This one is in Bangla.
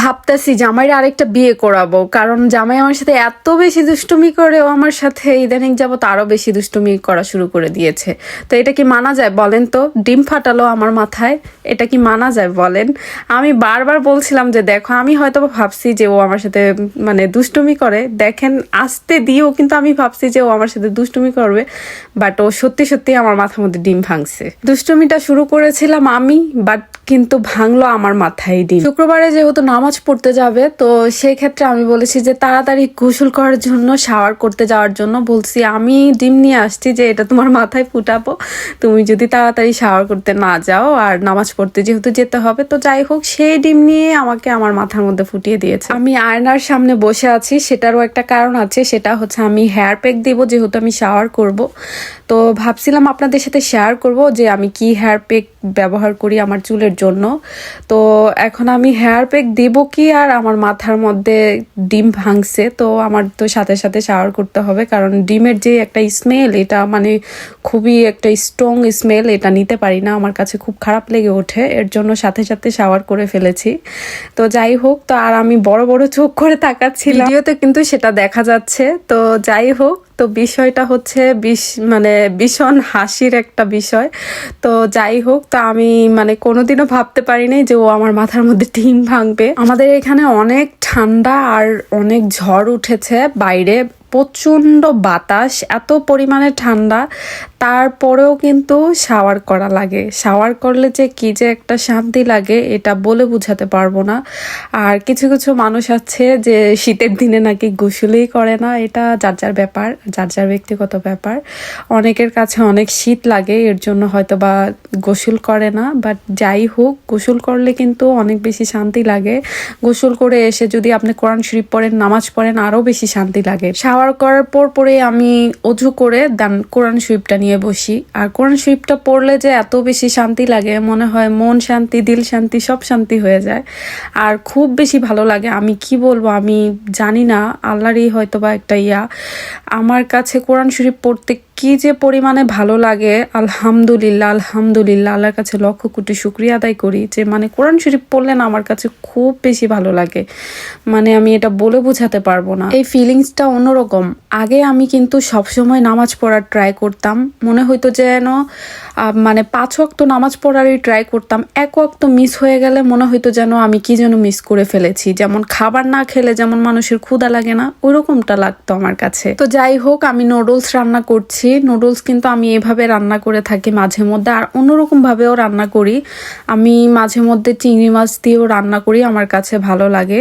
ভাবতেছি জামাইয়ের আরেকটা বিয়ে করাবো। কারণ জামাই আমার সাথে এত বেশি দুষ্টুমি করে ও আমার সাথে ইদানিং যাব আরও বেশি দুষ্টুমি করা শুরু করে দিয়েছে। তো এটা কি মানা যায় বলেন তো? ডিম ফাটালো আমার মাথায়। এটা কি মানা যায় বলেন? আমি বারবার বলছিলাম যে দেখো, আমি হয়তো ভাবছি যে ও আমার সাথে মানে দুষ্টুমি করে। দেখেন, আসতে দিয়েও কিন্তু আমি ভাবছি যে ও আমার সাথে দুষ্টুমি করবে বাট ও সত্যি সত্যি আমার মাথার মধ্যে ডিম ভাঙছে। দুষ্টুমিটা শুরু করেছিলাম আমি বাট কিন্তু ভাঙলো আমার মাথায় ডিম। শুক্রবারে যেহেতু নামাজ পড়তে যাবে, তো সেই ক্ষেত্রে আমি বলেছি যে তাড়াতাড়ি গোসল করার জন্য, শাওয়ার করতে যাওয়ার জন্য বলছি, আমি ডিম নিয়ে আসছি যে এটা তোমার মাথায় ফুটাবো, তুমি যদি তাড়াতাড়ি শাওয়ার করতে না যাও, আর নামাজ পড়তে যেহেতু যেতে হবে, তো যাই হোক সেই ডিম নিয়ে আমাকে আমার মাথার মধ্যে ফুটিয়ে দিয়েছে। আমি আয়নার সামনে বসে আছি, সেটারও একটা কারণ আছে, সেটা হচ্ছে আমি হেয়ার প্যাক দিব, যেহেতু আমি শাওয়ার করব। তো ভাবছিলাম আপনাদের সাথে শেয়ার করব যে আমি কি হেয়ার প্যাক ব্যবহার করি আমার চুলের জন্য। তো এখন আমি হেয়ার প্যাক দিব কি আর আমার মাথার মধ্যে ডিম ভাঙছে, তো আমার তো সাথে সাথে শাওয়ার করতে হবে, কারণ ডিমের যে একটা স্মেল এটা মানে খুবই একটা স্ট্রং স্মেল এটা নিতে পারি না। আমার কাছে খুব খারাপ লেগে ওঠে। এর জন্য সাথে সাথে শাওয়ার করে ফেলেছি। তো যাই হোক, তো আর আমি বড় বড় চোখ করে তাকাচ্ছিলাম। ভিডিওতে কিন্তু সেটা দেখা যাচ্ছে। তো যাই হোক, তো বিষয়টা হচ্ছে বিষ মানে ভীষণ হাসির একটা বিষয়। তো যাই হোক, তো আমি মানে কোনোদিনও ভাবতে পারিনি যে ও আমার মাথার মধ্যে ডিম ভাঙবে। আমাদের এখানে অনেক ঠান্ডা আর অনেক ঝড় উঠেছে বাইরে। প্রচণ্ড বাতাস, এত পরিমাণে ঠান্ডা। তারপরেও কিন্তু শাওয়ার করা লাগে। শাওয়ার করলে যে কি যে একটা শান্তি লাগে, এটা বলে বোঝাতে পারব না। আর কিছু কিছু মানুষ আছে যে শীতের দিনে নাকি গোসলেই করে না, এটা যার যার ব্যাপার, যার যার ব্যক্তিগত ব্যাপার। অনেকের কাছে অনেক শীত লাগে, এর জন্য হয়তো বা গোসল করে না। বাট যাই হোক, গোসল করলে কিন্তু অনেক বেশি শান্তি লাগে। গোসল করে এসে যদি আপনি কোরআন শরীফ পড়েন, নামাজ পড়েন, আরও বেশি শান্তি লাগে। শাওয়ার করার পর পরে আমি অজু করে দান কোরআন শরীফটা নিয়ে বসি। আর কোরআন শরীফটা পড়লে যে এত বেশি শান্তি লাগে, মনে হয় মন শান্তি, দিল শান্তি, সব শান্তি হয়ে যায়। আর খুব বেশি ভালো লাগে, আমি কি বলব, আমি জানি না, আল্লাহরই হয়তো বা একটা ইয়া। আমার কাছে কোরআন শরীফ পড়তে কি যে পরিমাণে ভালো লাগে, আলহামদুলিল্লাহ আলহামদুলিল্লাহ, আল্লাহর কাছে লক্ষ কোটি শুক্রিয়া আদায় করি যে মানে কোরআন শরীফ পড়লে না আমার কাছে খুব বেশি ভালো লাগে। মানে আমি এটা বলে বোঝাতে পারব না। এই ফিলিংসটা অন্যরকম। আগে আমি কিন্তু সবসময় নামাজ পড়ার ট্রাই করতাম। মনে হইতো যেন মানে পাঁচ ওয়াক্ত নামাজ পড়ারই ট্রাই করতাম। এক ওয়াক্ত মিস হয়ে গেলে মনে হইতো যেন আমি কি যেন মিস করে ফেলেছি। যেমন খাবার না খেলে যেমন মানুষের ক্ষুধা লাগে না ওইরকমটা লাগতো আমার কাছে। তো যাই হোক, আমি নুডলস রান্না করছি। নুডলস কিন্তু আমি এভাবে রান্না করে থাকি মাঝে মধ্যে, আর অন্যরকম ভাবেও রান্না করি। আমি মাঝে মধ্যে চিংড়ি মাছ দিয়েও রান্না করি, আমার কাছে ভালো লাগে।